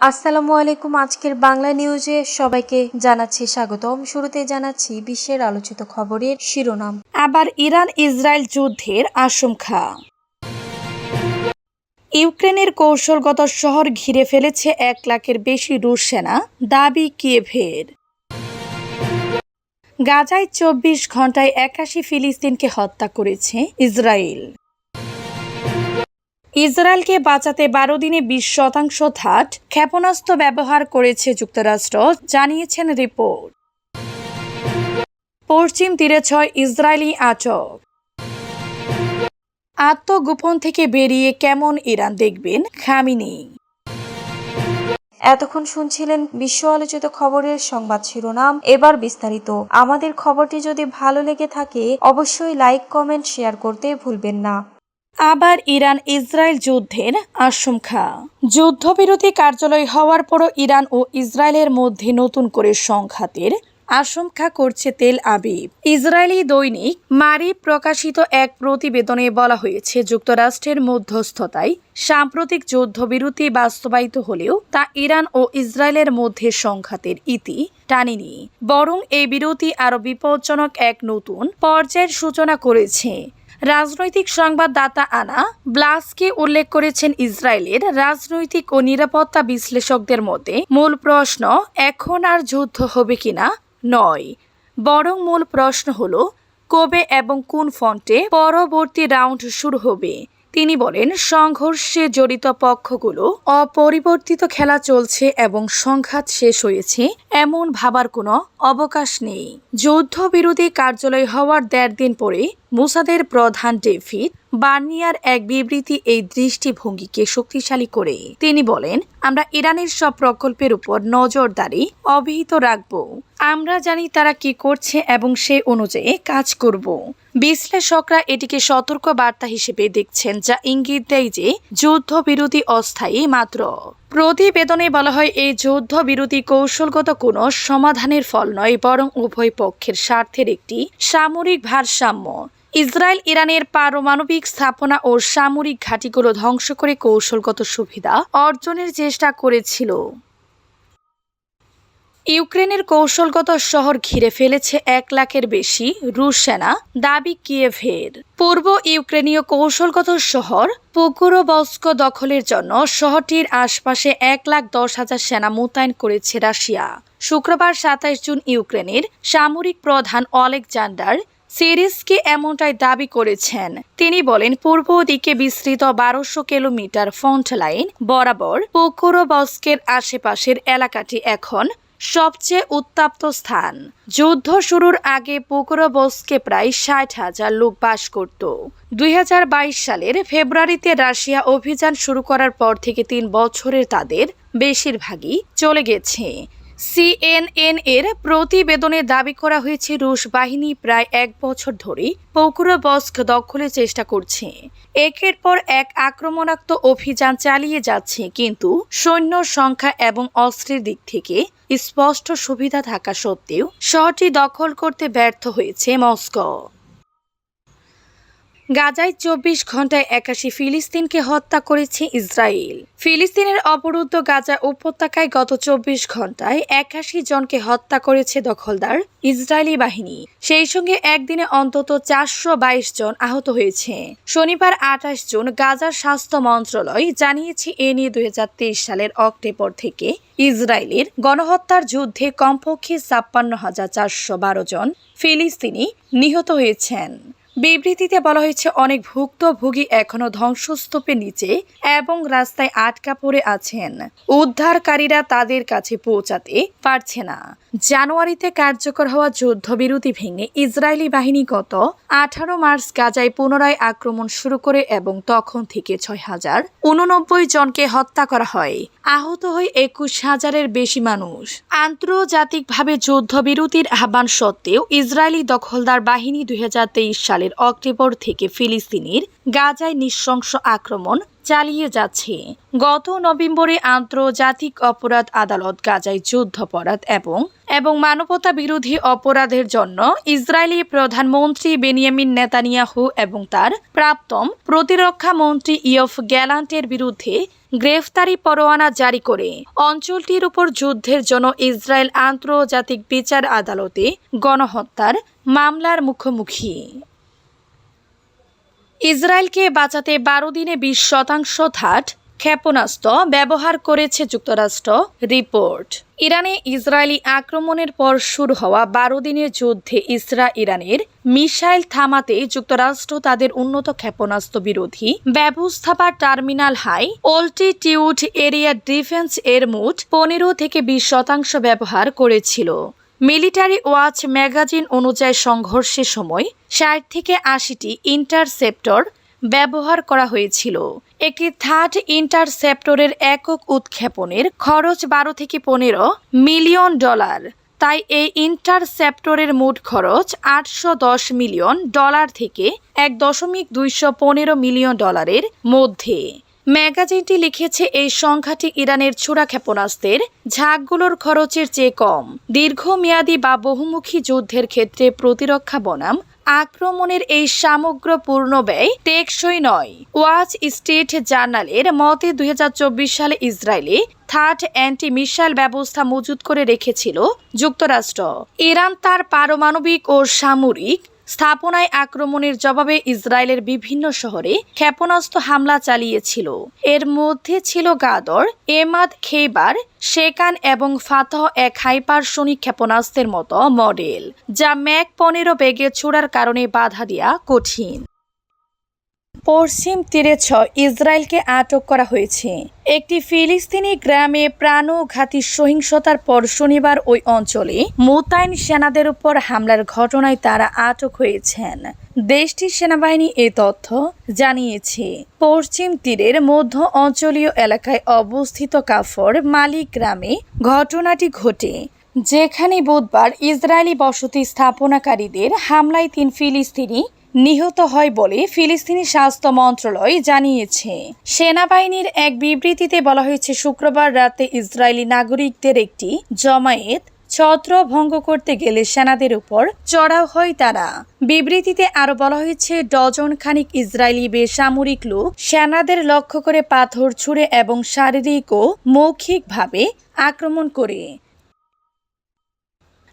আসসালামু আলাইকুম। আজকের বাংলা নিউজে সবাইকে জানাচ্ছি স্বাগতম। শুরুতে জানাচ্ছি বিশ্বের আলোচিত খবরের শিরোনাম। আবার ইরান ইসরায়েল যুদ্ধের আশঙ্কা। ইউক্রেনের কৌশলগত শহর ঘিরে ফেলেছে এক লাখের বেশি রুশ সেনা। দাবি কিয়েভের। গাজায় চব্বিশ ঘন্টায় একাশি ফিলিস্তিনকে হত্যা করেছে ইসরায়েল। ইসরায়েলকে বাঁচাতে বারো দিনে বিশ শতাংশ ধাট ক্ষেপণাস্ত্র ব্যবহার করেছে যুক্তরাষ্ট্র, জানিয়েছেন রিপোর্ট। পশ্চিম তীরে ছয় ইসরায়েলি আটক। আত্মগোপন থেকে বেরিয়ে কেমন ইরান দেখবেন খামিনি। এতক্ষণ শুনছিলেন বিশ্ব আলোচিত খবরের সংবাদ শিরোনাম। এবার বিস্তারিত। আমাদের খবরটি যদি ভালো লেগে থাকে, অবশ্যই লাইক, কমেন্ট, শেয়ার করতে ভুলবেন না। আবার ইরান ইসরায়েল যুদ্ধের আশঙ্কা। যুদ্ধবিরতি কার্যালয় হওয়ার পরও ইরান ও ইসরায়েলের মধ্যে নতুন করে সংঘাতের আশঙ্কা করছে তেল আবিব। ইসরায়েলি দৈনিক মারি প্রকাশিত এক প্রতিবেদনে বলা হয়েছে, যুক্তরাষ্ট্রের মধ্যস্থতায় সাম্প্রতিক যুদ্ধবিরতি বাস্তবায়িত হলেও তা ইরান ও ইসরায়েলের মধ্যে সংঘাতের ইতি টানেনি। বরং এই বিরতি আরও বিপজ্জনক এক নতুন পর্যায়ের সূচনা করেছে। রাজনৈতিক সংবাদদাতা আনা ব্লাসকে উল্লেখ করেছেন ইসরায়েলের রাজনৈতিক ও নিরাপত্তা বিশ্লেষকদের মতে, মূল প্রশ্ন এখন আর যুদ্ধ হবে কিনা নয়। বরং মূল প্রশ্ন হল, কবে এবং কোন ফন্টে পরবর্তী রাউন্ড শুরু হবে? তিনি বলেন, সংঘর্ষে জড়িত পক্ষগুলো অপরিবর্তিত খেলা চলছে এবং সংঘাত শেষ হয়েছে, এমন ভাবার কোনো অবকাশ নেই। যুদ্ধবিরোধী কার্যালয় হওয়ার দেড় দিন পরে মুসাদের প্রধান ডেভিড বার্নিয়ার এক বিবৃতি এই দৃষ্টিভঙ্গিকে শক্তিশালী করে। তিনি বলেন, আমরা ইরানের সব প্রকল্পের উপর নজরদারি অব্যাহত রাখব। আমরা জানি তারা কি করছে এবং সে অনুযায়ী কাজ করব। বিশ্লেষকরা এটিকে সতর্ক বার্তা হিসেবে দেখছেন, যা ইঙ্গিত দেয় যে যুদ্ধবিরতি অস্থায়ী মাত্র। প্রতিবেদনে বলা হয়, এই যুদ্ধবিরতি কৌশলগত কোনো সমাধানের ফল নয়, বরং উভয় পক্ষের স্বার্থের একটি সামরিক ভারসাম্য। ইসরায়েল ইরানের পারমাণবিক স্থাপনা ও সামরিক ঘাঁটিগুলো ধ্বংস করে কৌশলগত সুবিধা অর্জনের চেষ্টা করেছিল। ইউক্রেনের কৌশলগত শহর ঘিরে ফেলেছে এক লাখের বেশি রুশ সেনা, দাবি কিয়েভের। পূর্ব ইউক্রেনীয় কৌশলগত শহর পুকুরোবস্ক দখলের জন্য শহরটির আশপাশে এক লাখ দশ হাজার সেনা মোতায়েন করেছে রাশিয়া। শুক্রবার সাতাইশ জুন ইউক্রেনের সামরিক প্রধান অলেকজান্ডার সিরিজকে এমনটাই দাবি করেছেন। তিনি বলেন, পূর্ব দিকে বিস্তৃত বারোশো কিলোমিটার ফন্ট লাইন বরাবর পুকুরোবস্কের আশেপাশের এলাকাটি এখন সবচেয়ে উত্তাপ্ত স্থান। যুদ্ধ শুরুর আগে পুকুরোবস্কে প্রায় ষাট হাজার লোক বাস করত। দুই হাজার বাইশ সালের ফেব্রুয়ারিতে রাশিয়া অভিযান শুরু করার পর থেকে তিন বছরের তাদের বেশিরভাগই চলে গেছে। সিএনএন এর প্রতিবেদনে দাবি করা হয়েছে, রুশ বাহিনী প্রায় এক বছর ধরে পৌকুরবস্ক দখলের চেষ্টা করছে। একের পর এক আক্রমণাত্মক অভিযান চালিয়ে যাচ্ছে, কিন্তু সৈন্য সংখ্যা এবং অস্ত্রের দিক থেকে স্পষ্ট সুবিধা থাকা সত্ত্বেও শহরটি দখল করতে ব্যর্থ হয়েছে মস্কো। গাজায় চব্বিশ ঘন্টায় একাশি ফিলিস্তিনকে হত্যা করেছে ইসরায়েল। ফিলিস্তিনের অবরুদ্ধ গাজা উপত্যকায় গত চব্বিশ ঘন্টায় একাশি জনকে হত্যা করেছে দখলদার ইসরায়েলি বাহিনী। সেই সঙ্গে একদিনে অন্তত চারশো বাইশ জন আহত হয়েছে। শনিবার আঠাশ জুন গাজার স্বাস্থ্য মন্ত্রণালয় জানিয়েছে, এ নিয়ে দুই হাজার তেইশ সালের অক্টোবর থেকে ইসরায়েলের গণহত্যার যুদ্ধে কমপক্ষে ছাপ্পান্ন হাজার চারশো বারো জন ফিলিস্তিনি নিহত হয়েছেন। বিবৃতিতে বলা হয়েছে, অনেক ভুক্তভোগী এখনও ধ্বংসস্তূপের নিচে এবং রাস্তায় আটকা পড়ে আছেন। উদ্ধারকারীরা তাদের কাছে পৌঁছাতে পারছে না। জানুয়ারিতে কার্যকর হওয়া যুদ্ধবিরতি ভেঙে ইসরায়েলি বাহিনী গত আঠারো মার্চ গাজায় পুনরায় আক্রমণ শুরু করে এবং তখন থেকে ছয় হাজার উননব্বই জনকে হত্যা করা হয়। আহত হয় একুশ হাজারের বেশি মানুষ। আন্তর্জাতিকভাবে যুদ্ধবিরতির আহ্বান সত্ত্বেও ইসরায়েলি দখলদার বাহিনী দুই হাজার তেইশ সালে সালের অক্টোবর থেকে ফিলিস্তিনির গাজায় নৃশংস আক্রমণ চালিয়ে যাচ্ছে। গত নভেম্বরে আন্তর্জাতিক অপরাধ আদালত গাজায় যুদ্ধাপরাধ এবং এবং মানবতা বিরোধী অপরাধের জন্য ইসরায়েলি প্রধানমন্ত্রী বেনিয়ামিন নেতানিয়াহু এবং তার প্রাপ্তম প্রতিরক্ষা মন্ত্রী ইয়ফ গ্যালান্টের বিরুদ্ধে গ্রেফতারি পরোয়ানা জারি করে। অঞ্চলটির উপর যুদ্ধের জন্য ইসরায়েল আন্তর্জাতিক বিচার আদালতে গণহত্যার মামলার মুখোমুখি। ইসরায়েলকে বাঁচাতে বারো দিনে বিশ শতাংশ থাট ক্ষেপণাস্ত্র ব্যবহার করেছে যুক্তরাষ্ট্র, রিপোর্ট। ইরানে ইসরায়েলি আক্রমণের পর শুরু হওয়া বারো দিনের যুদ্ধে ইসরা ইরানের মিসাইল থামাতে যুক্তরাষ্ট্র তাদের উন্নত ক্ষেপণাস্ত্র বিরোধী ব্যবস্থা বা terminal high altitude area defence এর মোট পনেরো থেকে বিশ শতাংশ ব্যবহার করেছিল। মিলিটারি ওয়াচ ম্যাগাজিন অনুযায়ী সংঘর্ষের সময় ষাট থেকে আশিটি ইন্টারসেপ্টর ব্যবহার করা হয়েছিল। একটি থার্ড ইন্টারসেপ্টরের একক উৎক্ষেপণের খরচ বারো থেকে পনেরো মিলিয়ন ডলার। তাই এই ইন্টারসেপ্টরের মোট খরচ আটশো দশ মিলিয়ন ডলার থেকে এক দশমিক দুইশো পনেরো মিলিয়ন ডলারের মধ্যে। ম্যাগাজিনটি লিখেছে, এই সংখ্যাটি ইরানের ছোড়া ক্ষেপণাস্ত্রের ঝাঁকগুলোর খরচের চেয়ে কম। দীর্ঘমেয়াদী বা বহুমুখী যুদ্ধের ক্ষেত্রে প্রতিরক্ষা বনাম, আক্রমণের এই সামগ্র পূর্ণ ব্যয় টেকসই নয়। ওয়াচ স্টেট জার্নালের মতে, দুই হাজার চব্বিশ সালে ইসরায়েলে থার্ড অ্যান্টি মিসাইল ব্যবস্থা মজুত করে রেখেছিল যুক্তরাষ্ট্র। ইরান তার পারমাণবিক ও সামরিক স্থাপনায় আক্রমণের জবাবে ইসরায়েলের বিভিন্ন শহরে ক্ষেপণাস্ত্র হামলা চালিয়েছিল। এর মধ্যে ছিল গাদর, এমাদ খেইবার, শেকান এবং ফাতহ এক হাইপারসনিক ক্ষেপণাস্ত্রের মতো মডেল, যা ম্যাক পনেরো বেগে ছোড়ার কারণে বাধা দেওয়া কঠিন। পশ্চিম তীরে ছ ইসরায়েলকে আটক করা হয়েছে। একটি ফিলিস্তিনি গ্রামে প্রাণঘাতী সহিংসতার পর শনিবার ওই অঞ্চলে মোতায়েন সেনাদের উপর হামলার ঘটনায় তারা আটক হয়েছেন। দেশটির সেনাবাহিনী এ তথ্য জানিয়েছে। পশ্চিম তীরের মধ্য অঞ্চলীয় এলাকায় অবস্থিত কাফর মালিক গ্রামে ঘটনাটি ঘটে, যেখানে বুধবার ইসরায়েলি বসতি স্থাপনাকারীদের হামলায় তিন ফিলিস্তিনি নিহত হয় বলে ফিলিস্তিনি স্বাস্থ্য মন্ত্রণালয় জানিয়েছে। সেনাবাহিনীর এক বিবৃতিতে বলা হয়েছে, শুক্রবার রাতে ইসরায়েলি নাগরিকদের একটি জমায়েত ছত্র ভঙ্গ করতে গেলে সেনাদের উপর চড়াও হয় তারা। বিবৃতিতে আরও বলা হয়েছে ডজন খানিক ইসরায়েলি বেসামরিক লোক সেনাদের লক্ষ্য করে পাথর ছুঁড়ে এবং শারীরিক ও মৌখিকভাবে আক্রমণ করে।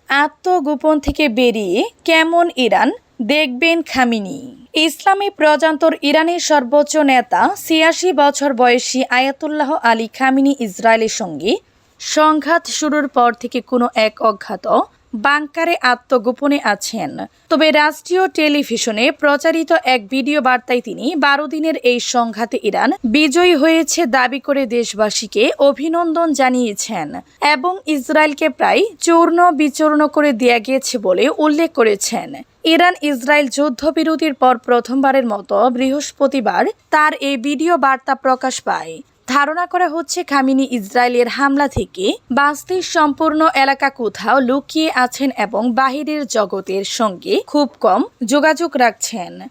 আত্মগোপন থেকে বেরিয়ে কেমন ইরান দেখবেন খামিনি। ইসলামী প্রজান্তর ইরানের সর্বোচ্চ নেতা, ছিয়াশি বছর বয়সী আয়াতুল্লাহ আলী খামিনি ইসরায়েলের সঙ্গে সংঘাত শুরুর পর থেকে কোনো এক অজ্ঞাত বাংকারে আত্মগোপনে আছেন। তবে রাষ্ট্রীয় টেলিভিশনে প্রচারিত এক ভিডিও বার্তায় তিনি বারো দিনের এই সংঘাতে ইরান বিজয়ী হয়েছে দাবি করে দেশবাসীকে অভিনন্দন জানিয়েছেন এবং ইসরায়েলকে প্রায় চূর্ণ বিচূর্ণ করে দেয়া গিয়েছে বলে উল্লেখ করেছেন। ইরান ইসরায়েল যুদ্ধবিরতির পর প্রথমবারের মতো বৃহস্পতিবার তার এই ভিডিও বার্তা প্রকাশ পায়। ধারণা করা হচ্ছে খামিনি ইসরায়েলের হামলা থেকে বাস্তির সম্পূর্ণ এলাকা কোথাও লুকিয়ে আছেন এবং বাহিরের জগতের সঙ্গে খুব কম যোগাযোগ রাখছেন।